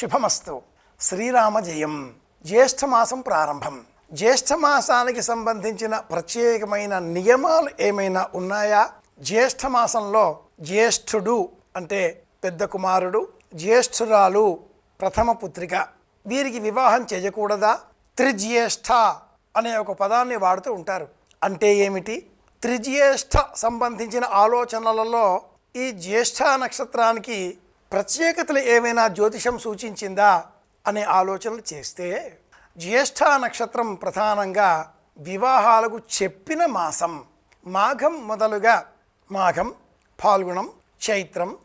శుభమస్తు. శ్రీరామ జయం. జ్యేష్ఠమాసం ప్రారంభం. జ్యేష్ఠమాసానికి సంబంధించిన ప్రత్యేకమైన నియమాలు ఏమైనా ఉన్నాయా? జ్యేష్ఠమాసంలో జ్యేష్ఠుడు అంటే పెద్ద కుమారుడు జ్యేష్ఠురాలు ప్రథమ పుత్రిక. వీరికి వివాహం చేయకూడదా? త్రిజ్యేష్ఠ అనే ఒక పదాన్ని వాడుతూ ఉంటారు. అంటే ఏమిటి? త్రిజ్యేష్ఠ సంబంధించిన ఆలోచనలలో ఈ జ్యేష్ఠ నక్షత్రానికి ప్రత్యేకతలు ఏమైనా జ్యోతిషం సూచించిందా అనే ఆలోచనలు చేస్తే జ్యేష్ఠ నక్షత్రం ప్రధానంగా వివాహాలకు చెప్పిన మాసం మాఘం మొదలుగా మాఘం ఫాల్గుణం చైత్రం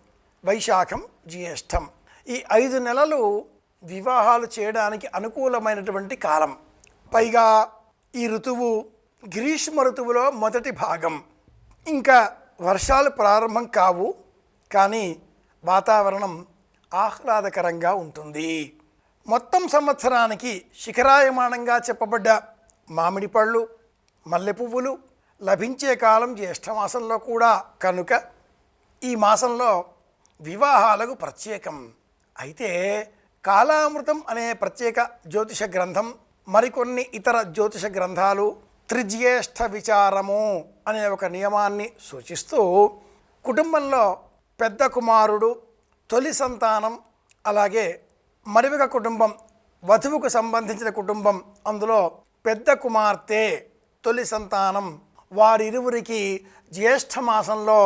వైశాఖం జ్యేష్ఠం. ఈ ఐదు నెలలు వివాహాలు చేయడానికి అనుకూలమైనటువంటి కాలం. పైగా ఈ ఋతువు గ్రీష్మ ఋతువులో మొదటి భాగం. ఇంకా వర్షాలు ప్రారంభం కావు. కానీ వాతావరణం ఆహ్లాదకరంగా ఉంటుంది. మొత్తం సంవత్సరానికి శిఖరాయమానంగా చెప్పబడ్డ మామిడి పళ్ళు మల్లె పువ్వులు లభించే కాలం జ్యేష్ఠమాసంలో కూడా కనుక ఈ మాసంలో వివాహాలకు ప్రత్యేకం. అయితే కాలామృతం అనే ప్రత్యేక జ్యోతిష గ్రంథం మరికొన్ని ఇతర జ్యోతిష గ్రంథాలు త్రిజ్యేష్ఠ విచారము అనే ఒక నియమాన్ని సూచిస్తూ కుటుంబంలో పెద్ద కుమారుడు తొలి సంతానం అలాగే మరివిక కుటుంబం వధువుకు సంబంధించిన కుటుంబం అందులో పెద్ద కుమార్తె తొలి సంతానం వారిరువురికి జ్యేష్ఠ మాసంలో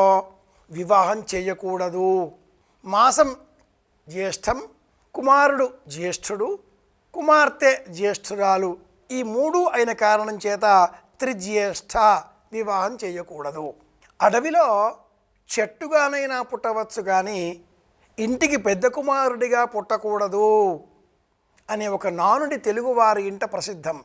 వివాహం చేయకూడదు. మాసం జ్యేష్ఠం కుమారుడు జ్యేష్ఠుడు కుమార్తె జ్యేష్ఠురాలు ఈ మూడు అయిన కారణం చేత త్రిజ్యేష్ఠ వివాహం చేయకూడదు. అడవిలో చెట్టుగానైనా పుట్టవచ్చు కానీ ఇంటికి పెద్ద కుమారుడిగా పుట్టకూడదు అనే ఒక నానుడి తెలుగువారి ఇంట ప్రసిద్ధం.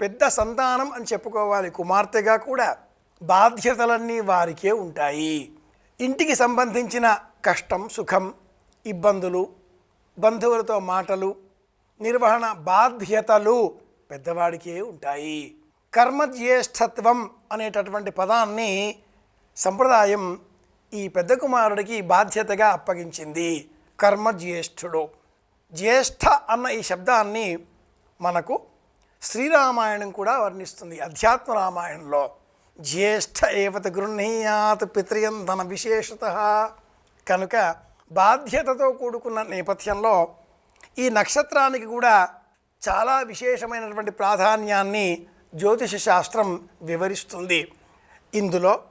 పెద్ద సంతానం అని చెప్పుకోవాలి కుమార్తెగా కూడా బాధ్యతలన్నీ వారికే ఉంటాయి. ఇంటికి సంబంధించిన కష్టం సుఖం ఇబ్బందులు బంధువులతో మాటలు నిర్వహణ బాధ్యతలు పెద్దవాడికే ఉంటాయి. కర్మజ్యేష్ఠత్వం అనేటటువంటి పదాన్ని సంప్రదాయం ఈ పెద్ద కుమారుడికి బాధ్యతగా అప్పగించింది కర్మ జ్యేష్ఠుడు జ్యేష్ఠ అన్న ఈ శబ్దాన్ని మనకు శ్రీరామాయణం కూడా వర్ణిస్తుంది అధ్యాత్మ రామాయణంలో. జ్యేష్ఠ ఏవత గృహీయాత్ పితృయంధన విశేషత. కనుక బాధ్యతతో కూడుకున్న నేపథ్యంలో ఈ నక్షత్రానికి కూడా చాలా విశేషమైనటువంటి ప్రాధాన్యాన్ని జ్యోతిష శాస్త్రం వివరిస్తుంది. ఇందులో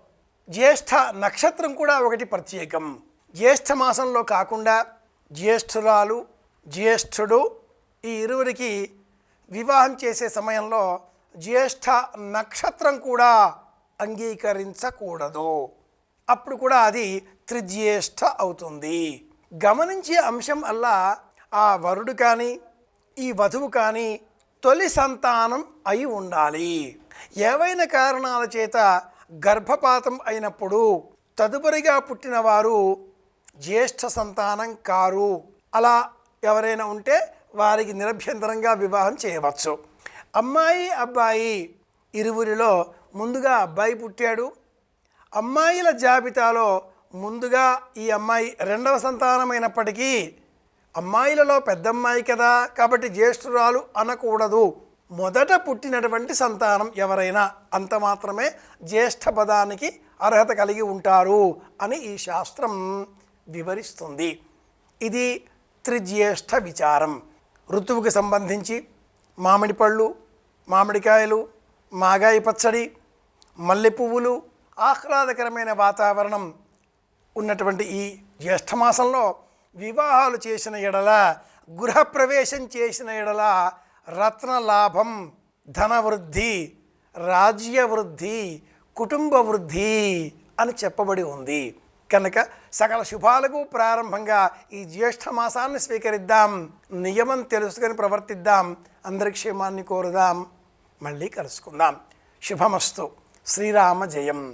జ్యేష్ఠ నక్షత్రం కూడా ఒకటి ప్రత్యేకం. జ్యేష్ఠ మాసంలో కాకుండా జ్యేష్ఠురాలు జ్యేష్ఠుడు ఈ ఇరువురికి వివాహం చేసే సమయంలో జ్యేష్ఠ నక్షత్రం కూడా అంగీకరించకూడదు. అప్పుడు కూడా అది త్రిజ్యేష్ఠ అవుతుంది. గమనించే అంశం అల్లా ఆ వరుడు కానీ ఈ వధువు కానీ తొలి సంతానం అయి ఉండాలి. ఏవైనా కారణాల చేత గర్భపాతం అయినప్పుడు తదుపరిగా పుట్టిన వారు జ్యేష్ఠ సంతానం కారు. అలా ఎవరైనా ఉంటే వారికి నిరభ్యంతరంగా వివాహం చేయవచ్చు. అమ్మాయి అబ్బాయి ఇరువురిలో ముందుగా అబ్బాయి పుట్టాడు. అమ్మాయిల జాబితాలో ముందుగా ఈ అమ్మాయి రెండవ సంతానమైనప్పటికీ అమ్మాయిలలో పెద్దమ్మాయి కదా కాబట్టి జ్యేష్ఠురాలు అనకూడదు. మొదట పుట్టినటువంటి సంతానం ఎవరైనా అంత మాత్రమే జ్యేష్ఠ పదానికి అర్హత కలిగి ఉంటారు అని ఈ శాస్త్రం వివరిస్తుంది. ఇది త్రిజ్యేష్ఠ విచారం. ఋతువుకి సంబంధించి మామిడి పళ్ళు మామిడికాయలు మాగాయి పచ్చడి మల్లె పువ్వులు ఆహ్లాదకరమైన వాతావరణం ఉన్నటువంటి ఈ జ్యేష్ఠమాసంలో వివాహాలు చేసిన ఎడల గృహప్రవేశం చేసిన ఎడల రత్న లాభం రాజ్యవృద్ధి కుటుంబ వృద్ధి అని చెప్పబడి ఉంది. కనుక సకల శుభాలకు ప్రారంభంగా ఈ జ్యేష్ఠ మాసాన్ని స్వీకరిద్దాం నియమం తెలుసుకొని ప్రవర్తిద్దాం అందరి క్షేమాన్ని కోరుదాం. మళ్ళీ కలుసుకుందాం. శుభమస్తు. శ్రీరామ జయం.